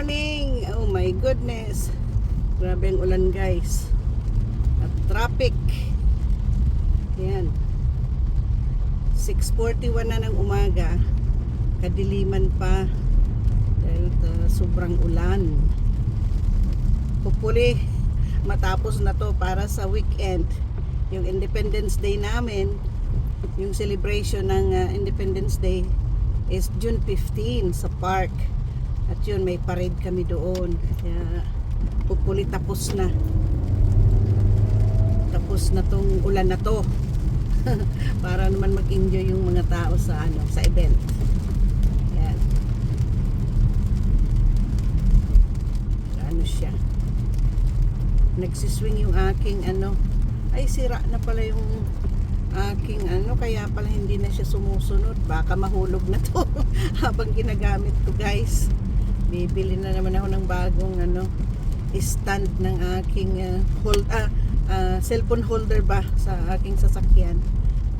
morning! Oh my goodness! Grabe ang ulan guys. At traffic. Yan. 6.41 na ng umaga. Kadiliman pa. Dahil uh, sobrang ulan. Hopefully, matapos na to para sa weekend. Yung Independence Day namin, yung celebration ng uh, Independence Day is June 15 sa park. At yun, may parade kami doon. Kaya, hopefully tapos na. Tapos na tong ulan na to. Para naman mag-enjoy yung mga tao sa ano, sa event. Yan. Ano siya. Nagsiswing yung aking ano. Ay, sira na pala yung aking ano. Kaya pala hindi na siya sumusunod. Baka mahulog na to habang ginagamit ko guys. Bibili na naman ako ng bagong ano stand ng aking uh, hold ah, ah, cellphone holder ba sa aking sasakyan.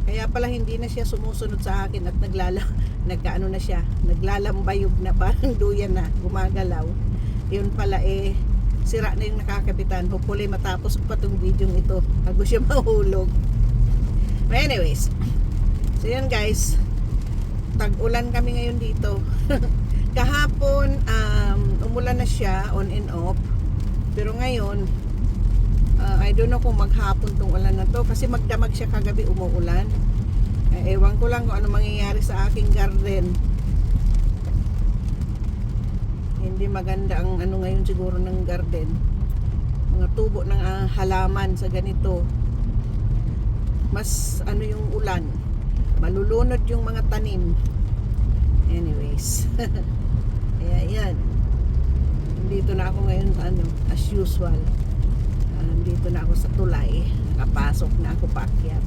Kaya pala hindi na siya sumusunod sa akin at naglala nagkaano na siya, naglalambayog na parang duyan na, gumagalaw. Yun pala eh sira na yung nakakapitan. Hopefully matapos pa tong video ito bago siya mahulog. But anyways, so yun guys, tag-ulan kami ngayon dito. Kahapon, um, umulan na siya on and off. Pero ngayon, uh, I don't know kung maghapon tong ulan na to kasi magdamag siya kagabi umuulan. Eh, ewan ko lang kung ano mangyayari sa aking garden. Hindi maganda ang ano ngayon siguro ng garden. Mga tubo ng ah, halaman sa ganito. Mas ano yung ulan. Malulunod yung mga tanim. Kaya yan. Dito na ako ngayon sa ano, as usual. Uh, dito na ako sa tulay. Nakapasok na ako paakyat.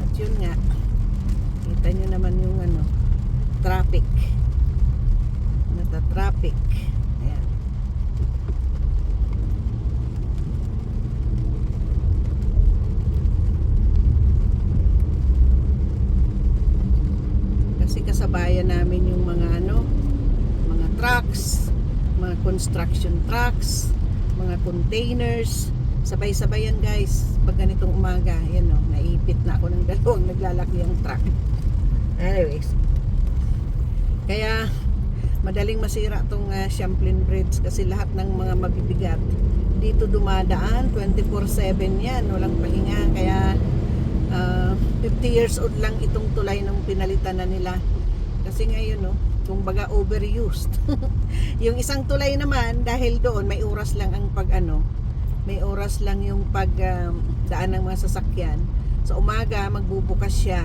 At yun nga. Kita nyo naman yung ano, traffic. Nata-traffic. Ayan. Kasi kasabayan namin yung mga trucks, mga construction trucks, mga containers. Sabay-sabay yan guys. Pag ganitong umaga, yan o, naipit na ako ng dalawang naglalaki ang truck. Anyways. Kaya, madaling masira tong uh, Champlain Bridge kasi lahat ng mga mabibigat dito dumadaan 24/7 yan walang pahinga kaya uh, 50 years old lang itong tulay nung pinalitan na nila kasi ngayon no kumbaga overused. Yung isang tulay naman dahil doon may oras lang ang pag ano may oras lang yung pag um, ng mga sasakyan. Sa umaga magbubukas siya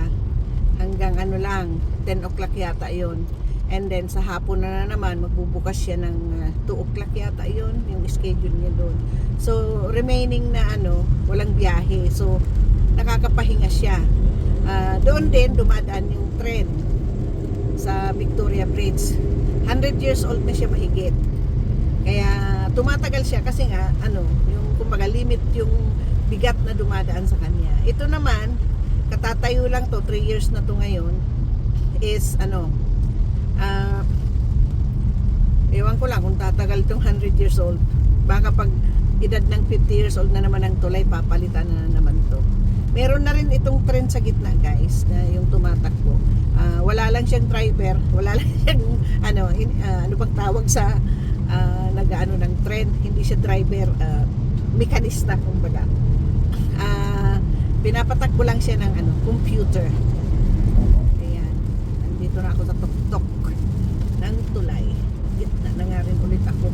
hanggang ano lang 10 o'clock yata yon and then sa hapon na, na naman magbubukas siya ng uh, 2 o'clock yata yon yung schedule niya doon. So remaining na ano walang biyahe. So nakakapahinga siya. Ah, doon din dumadaan yung tren sa Victoria Bridge. 100 years old na siya mahigit. Kaya tumatagal siya kasi nga ano yung kumbaga limit yung bigat na dumadaan sa kanya. Ito naman katatayo lang to 3 years na to ngayon is ano ah ewan ko lang kung tatagal tong 100 years old. Baka pag edad ng 50 years old na naman ang tulay papalitan na naman to. Meron na rin itong trend sa gitna guys na yung tumatakbo wala lang siyang driver wala lang siyang ano in, ah, ano bang tawag sa uh, nag-ano ng trend hindi siya driver ah, mekanista kumbaga. Ah, pinapatakbo lang siya ng ano computer. Ayan. Nandito na ako sa tuktok ng tulay. Gitna na nga rin ulit ako.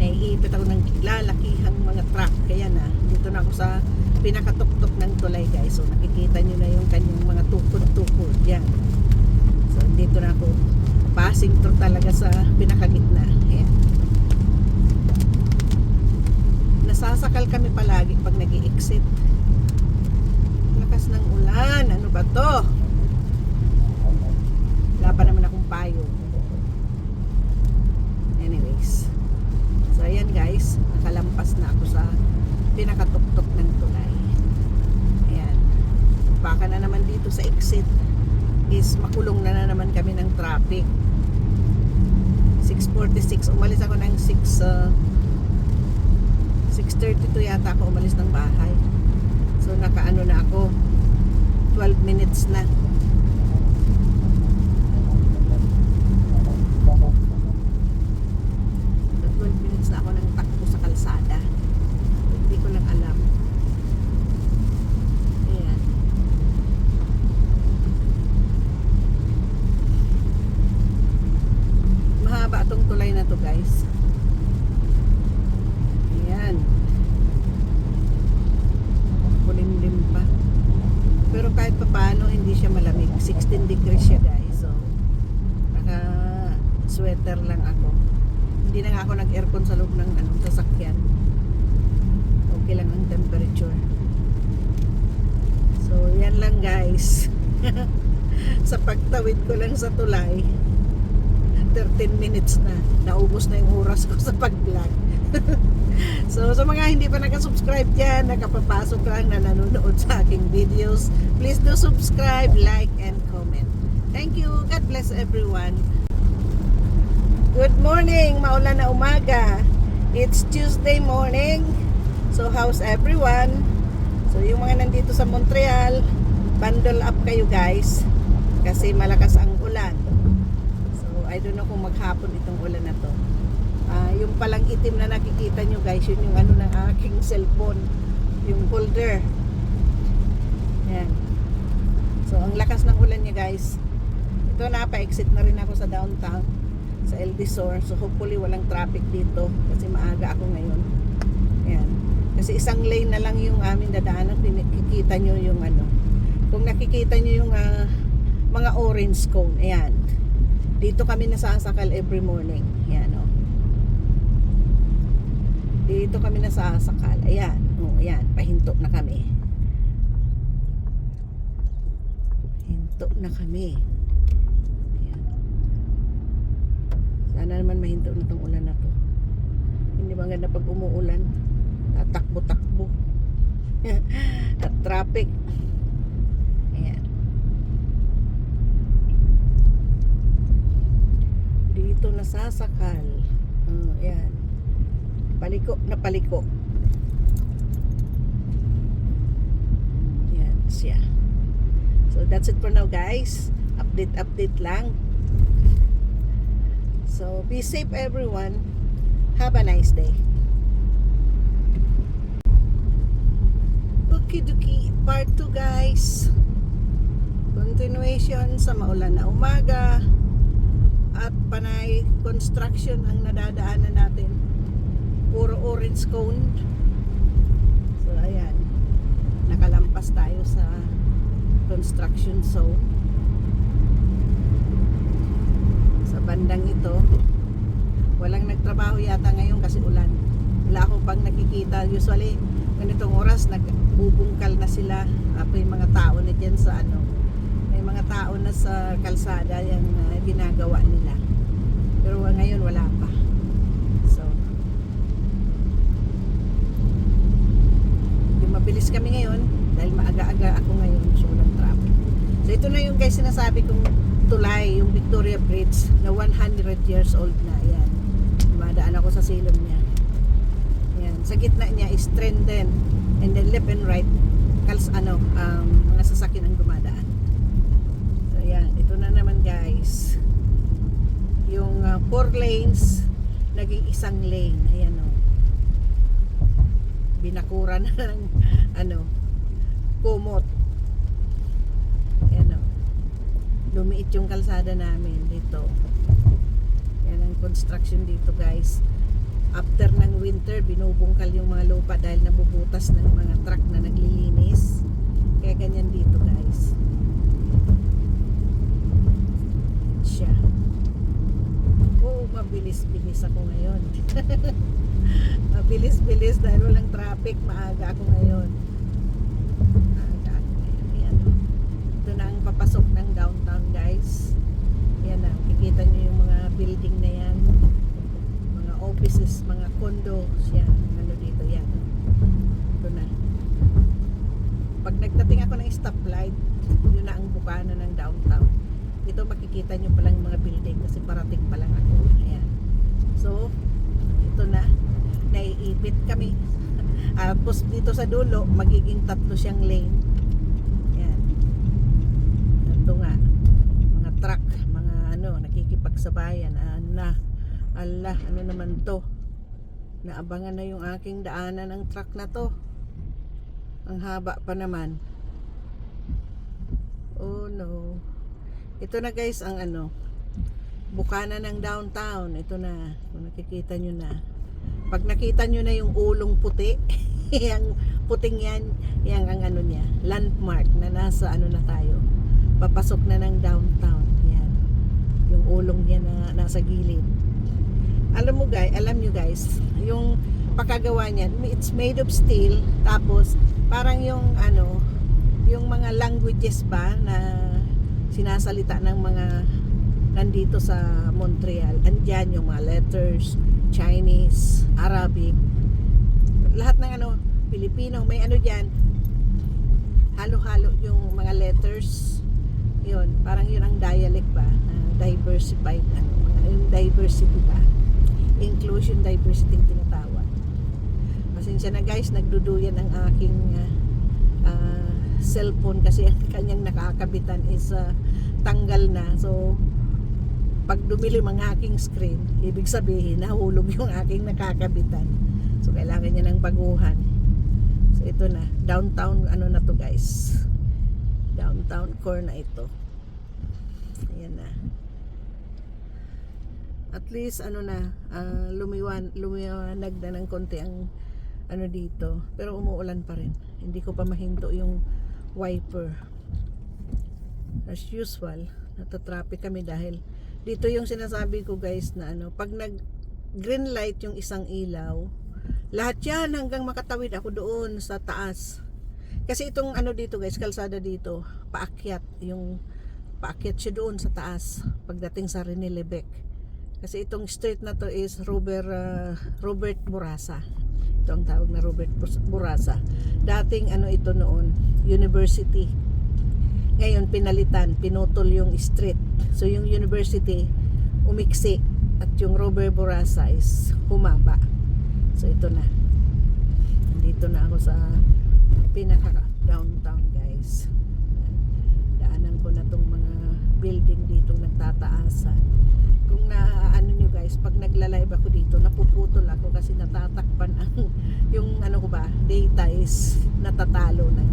Naiipit ako ng lalakihang mga truck. Kaya na dito na ako sa pinakatuktok ng tulay guys. So nakikita nyo na yung kanyang mga tukod-tukod. Yan so dito na ako passing through talaga sa pinakagitna. Ayan. Nasasakal kami palagi pag nag exit lakas ng ulan. Ano ba to? Wala pa naman akong payo. Anyways. So ayan guys. Nakalampas na ako sa pinakatuktok ng tulay. Ayan. Baka na naman dito sa exit is makulong na na naman kami ng traffic 6.46. Umalis ako ng 6, uh, 6.32 yata ako umalis ng bahay. So, nakaano na ako. 12 minutes na. So, 12 minutes na ako ng takbo sa kalsada. Hindi ko lang alam. Ayan. Mahaba tong tulay na to guys. Ayan. Kulimlim pa. Pero kahit pa paano hindi siya malamig. 16 degrees siya guys. So, naka sweater lang ako. Hindi na ako nag-aircon sa loob ng ano, sasakyan. Okay lang ang temperature. So, yan lang guys. sa pagtawid ko lang sa tulay, 13 minutes na. Naubos na yung oras ko sa pag-vlog. so, sa mga hindi pa nakasubscribe dyan, nakapapasok lang na nanonood sa aking videos, please do subscribe, like, and comment. Thank you. God bless everyone. Good morning, maulan na umaga. It's Tuesday morning. So, how's everyone? So, yung mga nandito sa Montreal, bundle up kayo guys. Kasi malakas ang ulan. I don't know kung maghapon itong ulan na to. Ah, yung palang itim na nakikita nyo guys, yun yung ano ng aking cellphone. Yung holder. Yan. So, ang lakas ng ulan niya guys. Ito napa-exit na rin ako sa downtown sa El Disor. So, hopefully walang traffic dito kasi maaga ako ngayon. Yan. Kasi isang lane na lang yung aming dadaanan. Nakikita nyo yung ano. Kung nakikita nyo yung ah, mga orange cone. Ayan. Dito kami nasasakal every morning. Ayan o. Dito kami nasasakal. Ayan. O, ayan. Pahinto na kami. Hinto na kami. Ayan. Sana naman mahinto na tong ulan na to. Hindi ba ganda pag umuulan? Tatakbo-takbo. At traffic. Ayan. Dito nasasakal. Oh, ayan. Paliko na paliko. Ayan siya. So that's it for now guys. Update update lang. So be safe everyone. Have a nice day. Okie dokie, part 2 guys. Continuation sa maulan na umaga at panay construction ang nadadaanan natin. Puro orange cone. So ayan, nakalampas tayo sa construction zone. Sa bandang ito, walang nagtrabaho yata ngayon kasi ulan. Wala akong pang nakikita. Usually, ganitong oras, nagbubungkal na sila. Apo yung mga tao na dyan sa ano, tao na sa kalsada yung uh, ginagawa nila. Pero ngayon wala pa. So, mabilis kami ngayon dahil maaga-aga ako ngayon so walang traffic. So ito na yung guys sinasabi kong tulay, yung Victoria Bridge na 100 years old na. Yan. Dumadaan ako sa silong niya. Yan. Sa gitna niya is trenden and then left and right kals ano um, mga sasakyan ang dumadaan. Ito na naman guys. Yung uh, four lanes naging isang lane. Ayan o. Binakura na ng ano kumot. Ayan o. Lumiit yung kalsada namin dito. Yan ang construction dito guys. After ng winter, binubungkal yung mga lupa dahil nabubutas ng mga truck na naglilinis. Kaya ganyan dito guys. Siya. Oo, mabilis-bilis ako ngayon. mabilis-bilis dahil walang traffic. Maaga ako ngayon. Maaga ako ngayon. Ayan. oh. Ito na ang papasok ng downtown guys. Yan na. Kikita nyo yung mga building na yan. Mga offices, mga condos. Yan. Ano dito yan. Ito na. Pag nagtating ako ng stoplight, yun na ang bukana ng downtown. Dito makikita nyo palang mga building kasi parating pa lang ako. Ayan. So, ito na. Naiipit kami. Tapos dito sa dulo, magiging tatlo siyang lane. Yan. Ito nga. Mga truck, mga ano, nakikipagsabayan. Ana, ala, ano naman to? Naabangan na yung aking daanan ng truck na to. Ang haba pa naman. Oh no. Ito na guys ang ano. Bukana ng downtown. Ito na. Kung nakikita nyo na. Pag nakita nyo na yung ulong puti, yung puting yan, yan ang ano niya, landmark na nasa ano na tayo. Papasok na ng downtown. Yan. Yung ulong niya na nasa gilid. Alam mo guys, alam nyo guys, yung pagkagawa niyan, it's made of steel, tapos parang yung ano, yung mga languages ba na sinasalita ng mga nandito sa Montreal. Andyan yung mga letters, Chinese, Arabic, lahat ng ano, Filipino, may ano dyan, halo-halo yung mga letters. Yun, parang yun ang dialect ba, na diversified, ano, yung diversity ba, inclusion, diversity yung tinatawag. Pasensya na guys, nagduduyan ang aking ah, ah, cellphone kasi ang kanyang nakakabitan is ah, tanggal na. So, pag dumilim ang aking screen, ibig sabihin, nahulog yung aking nakakabitan. So, kailangan niya ng baguhan. So, ito na. Downtown, ano na to guys. Downtown core na ito. Ayan na. At least, ano na, ah, lumiwan, lumiwanag na ng konti ang ano dito. Pero umuulan pa rin. Hindi ko pa mahinto yung wiper. As usual, natatraffic kami dahil dito yung sinasabi ko guys na ano, pag nag green light yung isang ilaw, lahat yan hanggang makatawid ako doon sa taas. Kasi itong ano dito guys, kalsada dito, paakyat yung paakyat siya doon sa taas pagdating sa Rene Lebec. Kasi itong street na to is Robert ah, Robert Burasa. Ito ang tawag na Robert Burasa. Dating ano ito noon, university. Ngayon pinalitan, pinutol yung street. So yung university umiksi at yung Robert Burasa is humaba. So ito na. Nandito na ako sa pinaka downtown guys. Daanan ko na tong mga building dito nagtataasan. Kung na ano nyo guys, pag nagla-live ako dito, napuputol ako kasi natatakpan ang yung ano ko ba, data is natatalo na.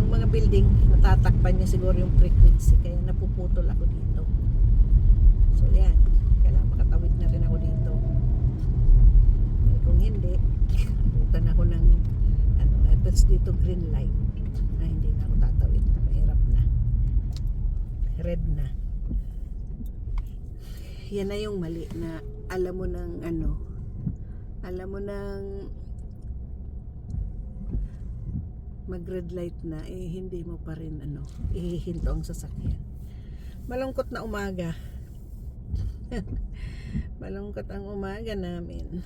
Yung mga building, natatakpan niya siguro yung frequency kaya napuputol ako dito. So yan, kailangan makatawid na rin ako dito. Eh, kung hindi, abutan ako ng ano, tapos dito green light. Ay, hindi na ako tatawid. Mahirap na. Red na. Yan na yung mali na alam mo ng ano, alam mo ng mag red light na eh hindi mo pa rin ano ihihinto ang sasakyan. Malungkot na umaga. Malungkot ang umaga namin